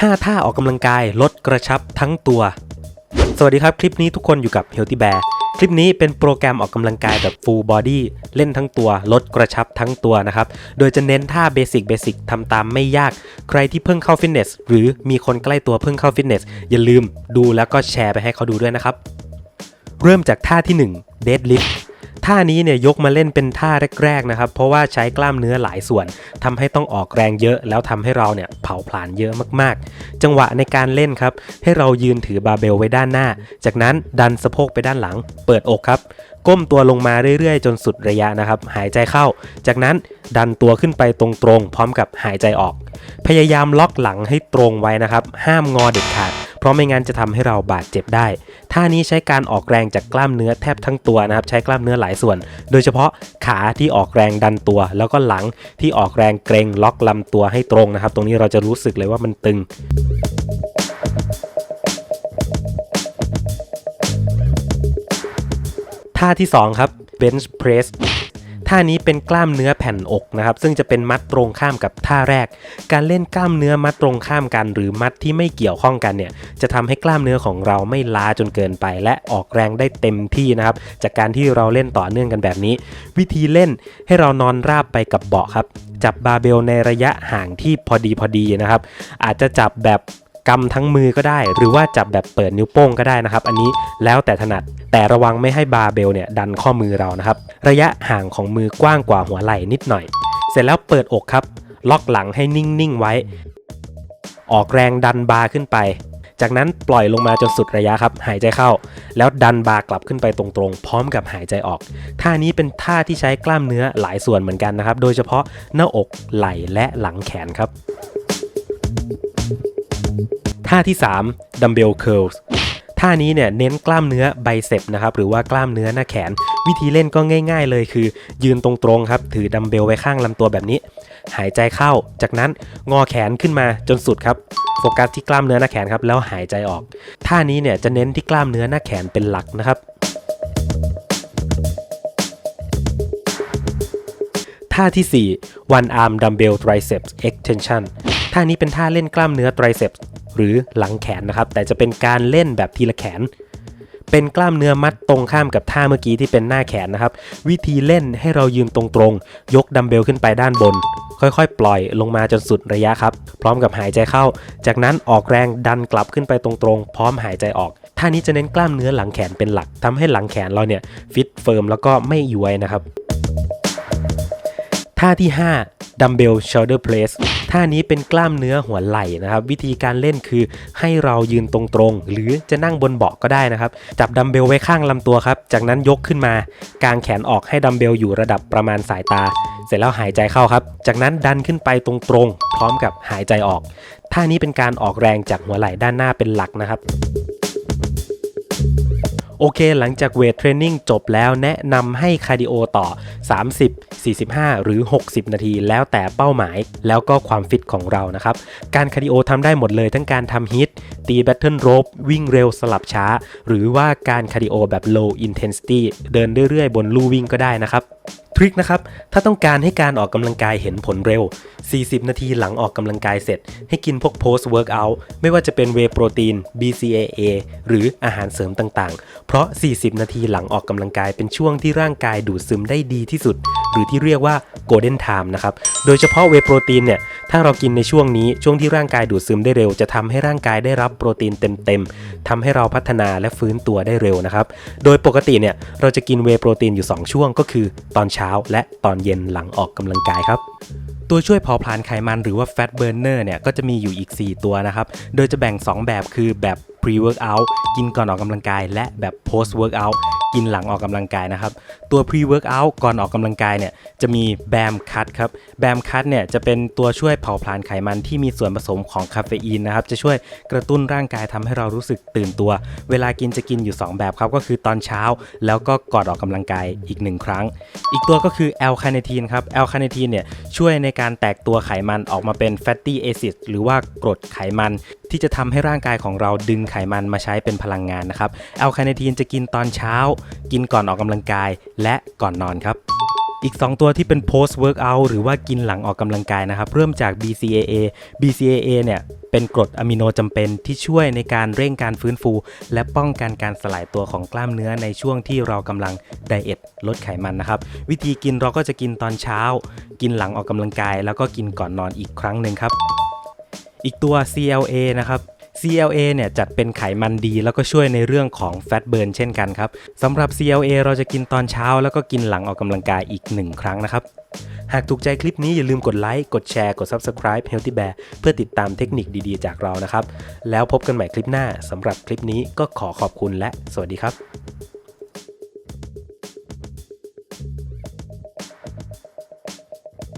5 ท่าออกกำลังกายลดกระชับทั้งตัว สวัสดีครับ คลิปนี้ทุกคนอยู่กับ Healthy Bear คลิปนี้เป็นโปรแกรมออกกำลังกายแบบ full body เล่นทั้งตัว ลดกระชับทั้งตัวนะครับ โดยจะเน้นท่าเบสิกเบสิกทำตามไม่ยาก ใครที่เพิ่งเข้าฟิตเนสหรือมีคนใกล้ตัวเพิ่งเข้าฟิตเนสอย่าลืมดูแล้วก็แชร์ไปให้เขาดูด้วยนะครับ เริ่มจากท่าที่1 deadlift ท่านี้เนี่ยยกมาเล่นเป็นท่าแรกๆนะครับ เพราะว่าใช้กล้ามเนื้อหลายส่วนทำให้ต้องออกแรงเยอะ แล้วทำให้เราเนี่ยเผาผลาญเยอะมากๆ จังหวะในการเล่นครับ ให้เรายืนถือบาร์เบลไว้ด้านหน้า จากนั้นดันสะโพกไปด้านหลัง เปิดอกครับ ก้มตัวลงมาเรื่อยๆ จนสุดระยะนะครับ หายใจเข้า จากนั้นดันตัวขึ้นไปตรงๆ พร้อมกับหายใจออก พยายามล็อกหลังให้ตรงไว้นะครับ ห้ามงอเด็ดขาด เพราะไม่งั้นจะทำให้เราบาดเจ็บได้ ท่านี้ใช้การออกแรงจากกล้ามเนื้อแทบทั้งตัวนะครับ ใช้กล้ามเนื้อหลายส่วน โดยเฉพาะขาที่ออกแรงดันตัว แล้วก็หลังที่ออกแรงเกรงล็อกลำตัวให้ตรงนะครับ ตรงนี้เราจะรู้สึกเลยว่ามันตึงท่าที่ 2 ครับ bench press ท่านี้เป็นกล้ามเนื้อแผ่นอกนะครับซึ่งจะเป็นมัดตรงข้ามกับท่าแรก การเล่นกล้ามเนื้อมัดตรงข้ามกัน หรือมัดที่ไม่เกี่ยวข้องกันเนี่ยจะทำให้กล้ามเนื้อของเราไม่ล้าจนเกินไป และออกแรงได้เต็มที่นะครับจากการที่เราเล่นต่อเนื่องกันแบบนี้ วิธีเล่นให้เรานอนราบไปกับเบาะครับจับบาเบลในระยะห่างที่พอดีพอดีนะครับอาจจะจับแบบ กำทั้งมือก็ได้ หรือว่าจับแบบเปิดนิ้วโป้งก็ได้นะครับ อันนี้แล้วแต่ถนัดแต่ระวังไม่ให้บาร์เบลเนี่ยดันข้อมือเรานะครับ ระยะห่างของมือกว้างกว่าหัวไหล่นิดหน่อย เสร็จแล้วเปิดอกครับ ล็อกหลังให้นิ่งๆไว้ ออกแรงดันบาร์ขึ้นไป จากนั้นปล่อยลงมาจนสุดระยะครับ หายใจเข้า แล้วดันบาร์กลับขึ้นไปตรงๆ พร้อมกับหายใจออก ท่านี้เป็นท่าที่ใช้กล้ามเนื้อหลายส่วนเหมือนกันนะครับ โดยเฉพาะหน้าอกไหล่และหลังแขนครับ ท่าที่3ดัมเบลเคิลส์ท่านี้เนี่ยเน้นกล้ามเนื้อไบเซปนะครับหรือว่ากล้ามเนื้อหน้าแขน วิธีเล่นก็ง่าย ๆ เลยคือ ยืนตรงๆครับถือดัมเบลไว้ข้างลำตัวแบบนี้ หายใจเข้า จากนั้นงอแขนขึ้นมาจนสุดครับโฟกัสที่กล้ามเนื้อหน้าแขนครับแล้วหายใจออก ท่านี้เนี่ยจะเน้นที่กล้ามเนื้อหน้าแขนเป็นหลักนะครับท่าที่ 4 one arm dumbbell triceps extension ท่านี้เป็นท่าเล่นกล้ามเนื้อ triceps หรือหลังแขนนะครับ แต่จะเป็นการเล่นแบบทีละแขน เป็นกล้ามเนื้อมัดตรงข้ามกับท่าเมื่อกี้ที่เป็นหน้าแขนนะครับ วิธีเล่นให้เรายืนตรงๆ ยกดัมเบลขึ้นไปด้านบน ค่อยๆ ปล่อยลงมาจนสุดระยะครับ พร้อมกับหายใจเข้า จากนั้นออกแรงดันกลับขึ้นไปตรงๆ พร้อมหายใจออกท่านี้จะเน้นกล้ามเนื้อหลังแขนเป็นหลักทำให้หลังแขนเราเนี่ยฟิตเฟิร์มแล้วก็ไม่ย้วยนะครับ ท่าที่5ดัมเบล shoulder press ท่านี้เป็นกล้ามเนื้อหัวไหล่นะครับ วิธีการเล่นคือให้เรายืนตรงๆ หรือจะนั่งบนเบาะก็ได้นะครับ จับดัมเบลไว้ข้างลำตัวครับ จากนั้นยกขึ้นมากางแขนออกให้ดัมเบลอยู่ระดับประมาณสายตา เสร็จแล้วหายใจเข้าครับ จากนั้นดันขึ้นไปตรงๆ พร้อมกับหายใจออก ท่านี้เป็นการออกแรงจากหัวไหล่ด้านหน้าเป็นหลักนะครับ โอเคหลังจากเวทเทรนนิ่งจบแล้วแนะนำให้คาร์ดิโอต่อ 30 45 หรือ 60 นาที แล้วแต่เป้าหมาย แล้วก็ความฟิตของเรานะครับ การคาร์ดิโอทำได้หมดเลยทั้งการทำฮิตตีแบตเทิลโรบวิ่งเร็วสลับช้า หรือว่าการคาร์ดิโอแบบ low intensity เดินเรื่อยๆ บนลู่วิ่งก็ได้นะครับ ทริคนะครับ ถ้าต้องการให้การออกกำลังกายเห็นผลเร็ว 40 นาทีหลังออกกำลังกายเสร็จ ให้กินพวก post workout ไม่ว่าจะเป็นเวโปรตีน BCAA หรืออาหารเสริมต่างๆ เพราะ 40 นาทีหลังออกกำลังกายเป็นช่วงที่ร่างกายดูดซึมได้ดีที่สุด หรือที่เรียกว่า golden time นะครับ โดยเฉพาะเวโปรตีนเนี่ย ถ้าเรากินในช่วงนี้ช่วงที่ร่างกายดูดซึมได้เร็ว จะทำให้ร่างกายได้รับโปรตีนเต็มๆทำให้เราพัฒนาและฟื้นตัวได้เร็วนะครับ โดยปกติเนี่ยเราจะกินเวโปรตีนอยู่ 2 ช่วงก็คือ ตอนเช้าและตอนเย็นหลังออกกำลังกายครับตัวช่วยเผาผลาญไขมันหรือว่า fat burner เนี่ยก็จะมีอยู่อีก 4 ตัวนะครับ โดยจะแบ่ง 2 แบบคือแบบ pre workout กินก่อนออกกำลังกาย และแบบ post workout กินหลังออกกำลังกายนะครับ ตัว pre workout ก่อนออกกำลังกายเนี่ยจะมี BAM cut ครับ BAM cut เนี่ยจะเป็นตัวช่วยเผาผลาญไขมันที่มีส่วนผสมของคาเฟอีนนะครับจะช่วยกระตุ้นร่างกายทำให้เรารู้สึกตื่นตัว เวลากินจะกินอยู่ 2 แบบครับ ก็คือตอนเช้าแล้วก็ก่อนออกกำลังกายอีก 1 ครั้ง อีกตัวก็คือ L carnitine ครับ L carnitine เนี่ยช่วยในการแตกตัวไขมันออกมาเป็น fatty acid หรือว่ากรดไขมันที่จะทำให้ร่างกายของเราดึงไขขมันมาใช้เป็นพลังงานนะครับแอลคาเนทีนจะกินตอนเช้า กินก่อนออกกำลังกาย และก่อนนอนครับอีก 2 ตัวที่เป็น post workout หรือว่ากินหลังออกกำลังกายนะครับ เริ่มจาก BCAA BCAA เนี่ย เป็นกรดอะมิโนจำเป็นที่ช่วยในการเร่งการฟื้นฟู และป้องกันการสลายตัวของกล้ามเนื้อในช่วงที่เรากำลังไดเอทลดไขมันนะครับ วิธีกินเราก็จะกินตอนเช้า กินหลังออกกำลังกาย แล้วก็กินก่อนนอนอีกครั้งหนึ่งครับ อีกตัว CLA นะครับ CLA เนี่ยจัดเป็นไขมันดีแล้วก็ช่วยในเรื่องของแฟตเบิร์นเช่นกันครับสำหรับ CLA เราจะกินตอนเช้าแล้วก็กินหลังออกกำลังกายอีก1ครั้งนะครับ หากถูกใจคลิปนี้อย่าลืมกดไลค์กดแชร์กด Subscribe Healthy Bear เพื่อติดตามเทคนิคดีๆ จากเรานะครับ แล้วพบกันใหม่คลิปหน้าสำหรับคลิปนี้ก็ขอขอบคุณและสวัสดีครับ